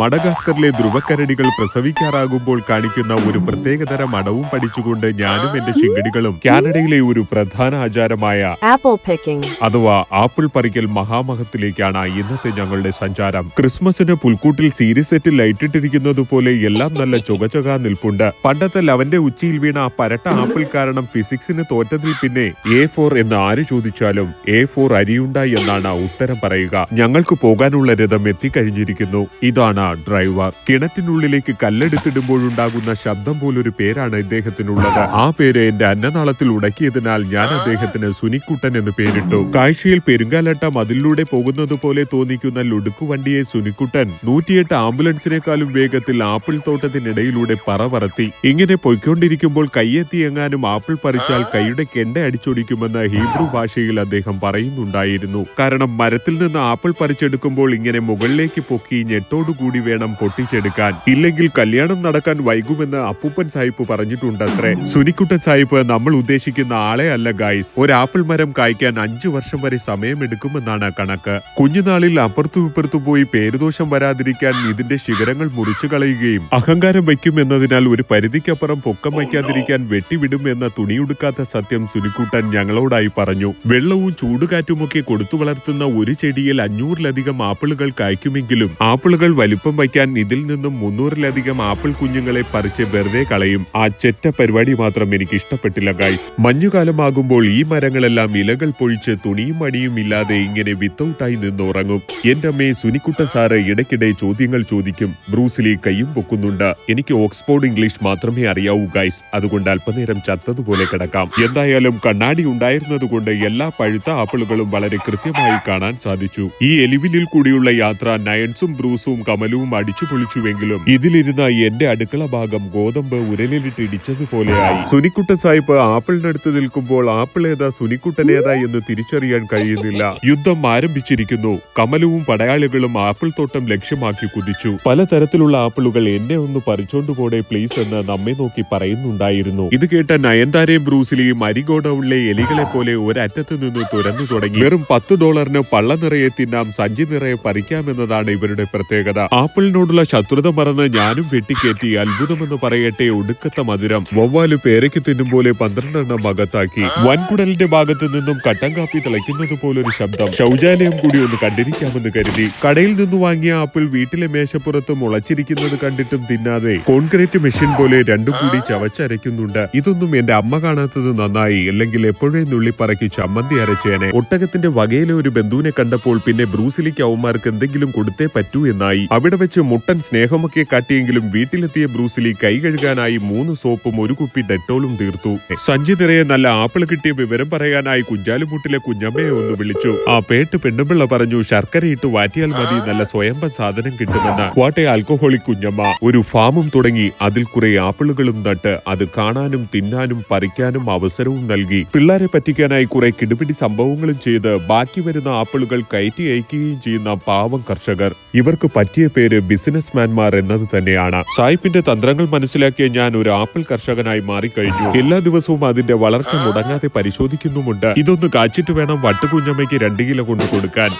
മഡഗാസ്കറിലെ ധ്രുവക്കരടികൾ പ്രസവിക്കാറാകുമ്പോൾ കാണിക്കുന്ന ഒരു പ്രത്യേകതരം അടവും പഠിച്ചുകൊണ്ട് ഞാനും എന്റെ ശിങ്കടികളും കാനഡയിലെ ഒരു പ്രധാന ആചാരമായ ആപ്പിൾ പിക്കിംഗ് അഥവാ ആപ്പിൾ പറിക്കൽ മഹാമഹത്തിലേക്കാണ് ഇന്നത്തെ ഞങ്ങളുടെ സഞ്ചാരം. ക്രിസ്മസിന് പുൽക്കൂട്ടിൽ സീരീസ് സെറ്റിൽ ലൈറ്റിട്ടിരിക്കുന്നത് പോലെ എല്ലാം നല്ല ചുകചുക നിൽപ്പുണ്ട്. പണ്ടത്തെ ലവന്റെ ഉച്ചിയിൽ വീണ ആ പരട്ട ആപ്പിൾ കാരണം ഫിസിക്സിന് തോറ്റതിൽ പിന്നെ എ ഫോർ എന്ന് ആര് ചോദിച്ചാലും എ ഫോർ അരിയുണ്ട എന്നാണ് ഉത്തരം പറയുക. ഞങ്ങൾക്ക് പോകാനുള്ള രഥം എത്തിക്കഴിഞ്ഞിരിക്കുന്നു. ഇതാണ് ഡ്രൈവർ കിണറ്റിനുള്ളിലേക്ക് കല്ലെടുത്തിടുമ്പോഴുണ്ടാകുന്ന ശബ്ദം പോലൊരു പേരാണ് ഇദ്ദേഹത്തിനുള്ളത്. ആ പേര് എന്റെ അന്നനാളത്തിൽ ഉടക്കിയതിനാൽ ഞാൻ അദ്ദേഹത്തിന് സുനിക്കുട്ടൻ എന്ന് പേരിട്ടു. കാഴ്ചയിൽ പെരുങ്കാലട്ട മതിലൂടെ പോകുന്നത് പോലെ തോന്നിക്കുന്ന ലുടുക്കു വണ്ടിയെ സുനിക്കുട്ടൻ നൂറ്റിയെട്ട് ആംബുലൻസിനേക്കാളും വേഗത്തിൽ ആപ്പിൾ തോട്ടത്തിനിടയിലൂടെ പറവറത്തി ഇങ്ങനെ പൊയ്ക്കൊണ്ടിരിക്കുമ്പോൾ കയ്യെത്തി എങ്ങാനും ആപ്പിൾ പറിച്ചാൽ കൈയുടെ കെണ്ട അടിച്ചൊടിക്കുമെന്ന് ഹീബ്രു ഭാഷയിൽ അദ്ദേഹം പറയുന്നുണ്ടായിരുന്നു. കാരണം മരത്തിൽ നിന്ന് ആപ്പിൾ പറിച്ചെടുക്കുമ്പോൾ ഇങ്ങനെ മുകളിലേക്ക് പൊക്കി ഞെട്ടോടുകൂടി വേണം പൊട്ടിച്ചെടുക്കാൻ. ഇല്ലെങ്കിൽ കല്യാണം നടക്കാൻ വൈകുമെന്ന് അപ്പൂപ്പൻ സാഹിബ് പറഞ്ഞിട്ടുണ്ടത്രേ. സുനിക്കുട്ടൻ സാഹിബ് നമ്മൾ ഉദ്ദേശിക്കുന്ന ആളെ അല്ല ഗായ്സ് ഒരു ആപ്പിൾ മരം കായ്ക്കാൻ അഞ്ചു വർഷം വരെ സമയമെടുക്കുമെന്നാണ് കണക്ക്. കുഞ്ഞുനാളിൽ അപ്പുറത്തും ഇപ്പുറത്തും പോയി പേരുദോഷം വരാതിരിക്കാൻ ഇതിന്റെ ശിഖരങ്ങൾ മുറിച്ചു കളയുകയും അഹങ്കാരം വയ്ക്കും എന്നതിനാൽ ഒരു പരിധിക്കപ്പുറം പൊക്കം വയ്ക്കാതിരിക്കാൻ വെട്ടിവിടും എന്ന തുണിയുടുക്കാത്ത സത്യം സുനിക്കുട്ടൻ ഞങ്ങളോടായി പറഞ്ഞു. വെള്ളവും ചൂടുകാറ്റുമൊക്കെ കൊടുത്തു വളർത്തുന്ന ഒരു ചെടിയിൽ അഞ്ഞൂറിലധികം ആപ്പിളുകൾ കായ്ക്കുമെങ്കിലും ആപ്പിളുകൾ വലിപ്പം വയ്ക്കാൻ ഇതിൽ നിന്നും മുന്നൂറിലധികം ആപ്പിൾ കുഞ്ഞുങ്ങളെ പറിച്ച് വെറുതെ കളയും. ആ ചെറ്റ പരിപാടി മാത്രം എനിക്ക് ഇഷ്ടപ്പെട്ടില്ല ഗൈസ് മഞ്ഞുകാലമാകുമ്പോൾ ഈ മരങ്ങളെല്ലാം ഇലകൾ പൊഴിച്ച് തുണിയും മടിയും ഇല്ലാതെ ഇങ്ങനെ വിത്തൗട്ടായി നിന്നുറങ്ങും. എന്റെ അമ്മയെ സുനിക്കുട്ടൻ സാറ് ഇടയ്ക്കിടെ ചോദ്യങ്ങൾ ചോദിക്കും. ബ്രൂസിലി കൈയും പൊക്കുന്നുണ്ട്. എനിക്ക് ഓക്സ്ഫോർഡ് ഇംഗ്ലീഷ് മാത്രമേ അറിയാവൂ ഗൈസ് അതുകൊണ്ട് അല്പനേരം ചത്തതുപോലെ കിടക്കാം. എന്തായാലും കണ്ണാടി ഉണ്ടായിരുന്നതുകൊണ്ട് എല്ലാ പഴുത്ത ആപ്പിളുകളും വളരെ കൃത്യമായി കാണാൻ സാധിച്ചു. ഈ എലിവിലിൽ കൂടിയുള്ള യാത്ര നയൻസും ബ്രൂസും കമലവും അടിച്ചു പൊളിച്ചുവെങ്കിലും ഇതിലിരുന്ന എന്റെ അടുക്കള ഭാഗം ഗോതമ്പ് ഉരലിലിട്ട് ഇടിച്ചതുപോലെയായി സുനിക്കുട്ടൻ സാഹിബ് ആപ്പിളിനടുത്ത് നിൽക്കുമ്പോൾ ആപ്പിൾ ഏതാ സുനിക്കുട്ടൻ ഏതാ എന്ന് തിരിച്ചറിയാൻ കഴിയുന്നില്ല. യുദ്ധം ആരംഭിച്ചിരിക്കുന്നു. കമലവും പടയാളികളും ആപ്പിൾ തോട്ടം ലക്ഷ്യമാക്കി കുതിച്ചു. പലതരത്തിലുള്ള ആപ്പിളുകൾ എന്നെ ഒന്ന് പറിച്ചോണ്ടുപോടെ പ്ലീസ് എന്ന് നമ്മെ നോക്കി പറയുന്നുണ്ടായിരുന്നു. ഇത് കേട്ട നയൻതാരയും ബ്രൂസിലെയും അരിഗോഡൌണിലെ എലികളെ പോലെ ഒരറ്റത്ത് നിന്ന് തുരന്നു തുടങ്ങി. വെറും പത്ത് ഡോളറിന് പള്ള നിറയെ തിന്നാം സഞ്ചി നിറയെ പറിക്കാമെന്നതാണ് ഇവരുടെ പ്രത്യേകത. ആപ്പിളിനോടുള്ള ശത്രുത മറന്ന് ഞാനും വെട്ടിക്കേറ്റി അത്ഭുതമെന്ന് പറയട്ടെ ഒടുക്കത്ത മധുരം. വവ്വാൽ പേരയ്ക്ക് തിന്നും പോലെ പന്ത്രണ്ടെണ്ണം അകത്താക്കി. വൻകുടലിന്റെ ഭാഗത്ത് നിന്നും കട്ടൻ കാപ്പി തിളയ്ക്കുന്നത് പോലൊരു ശബ്ദം. ശൗചാലയം കൂടി ഒന്ന് കണ്ടിരിക്കാമെന്ന് കരുതി. കടയിൽ നിന്ന് വാങ്ങിയ ആപ്പിൾ വീട്ടിലെ മേശപ്പുറത്ത് മുളച്ചിരിക്കുന്നത് കണ്ടിട്ടും തിന്നാതെ കോൺക്രീറ്റ് മെഷീൻ പോലെ രണ്ടും കൂടി ചവച്ചരയ്ക്കുന്നുണ്ട്. ഇതൊന്നും എന്റെ അമ്മ കാണാത്തത് നന്നായി. അല്ലെങ്കിൽ എപ്പോഴേ നുള്ളിപ്പറക്കി ചമ്മന്തി അരച്ചേനെ. ഒട്ടകത്തിന്റെ വകയിലെ ഒരു ബന്ധുവിനെ കണ്ടപ്പോൾ പിന്നെ ബ്രൂസിലിക്ക് അവന്മാർക്ക് എന്തെങ്കിലും കൊടുത്തേ പറ്റൂ എന്നായി. വെച്ച് മുട്ടൻ സ്നേഹമൊക്കെ കാട്ടിയെങ്കിലും വീട്ടിലെത്തിയ ബ്രൂസിലി കൈ കഴുകാനായി മൂന്ന് സോപ്പും ഒരു കുപ്പി ഡെറ്റോളും തീർത്തു. സഞ്ചി നിറയെ നല്ല ആപ്പിൾ കിട്ടിയ വിവരം പറയാനായി കുഞ്ചാലുമുട്ടിലെ കുഞ്ഞമ്മയെ ഒന്ന് വിളിച്ചു. ആ പേട്ട് പെണ്ണുപിള്ള പറഞ്ഞു ശർക്കരയിട്ട് വാറ്റിയാൽ മതി നല്ല സ്വയംഭ സാധനം കിട്ടുമെന്ന്. കോട്ടയ ആൽക്കഹോളിക് കുഞ്ഞമ്മ. ഒരു ഫാമും തുടങ്ങി. അതിൽ കുറെ ആപ്പിളുകളും നട്ട് അത് കാണാനും തിന്നാനും പറിക്കാനും അവസരവും നൽകി. പിള്ളേരെ പറ്റിക്കാനായി കുറെ കിടുപിടി സംഭവങ്ങളും ചെയ്ത് ബാക്കി വരുന്ന ആപ്പിളുകൾ കയറ്റി അയക്കുകയും ചെയ്യുന്ന പാവം കർഷകർ. ഇവർക്ക് പറ്റിയ പേര് ബിസിനസ്മാൻമാർ എന്നത് തന്നെയാണ്. സായിപ്പിന്റെ തന്ത്രങ്ങൾ മനസ്സിലാക്കിയ ഞാൻ ഒരു ആപ്പിൾ കർഷകനായി മാറിക്കഴിഞ്ഞു. എല്ലാ ദിവസവും അതിന്റെ വളർച്ച മുടങ്ങാതെ പരിശോധിക്കുന്നുമുണ്ട്. ഇതൊന്ന് കാച്ചിട്ട് വേണം വട്ടുകുഞ്ഞമ്മയ്ക്ക് രണ്ട് കിലോ കൊണ്ടു കൊടുക്കാൻ.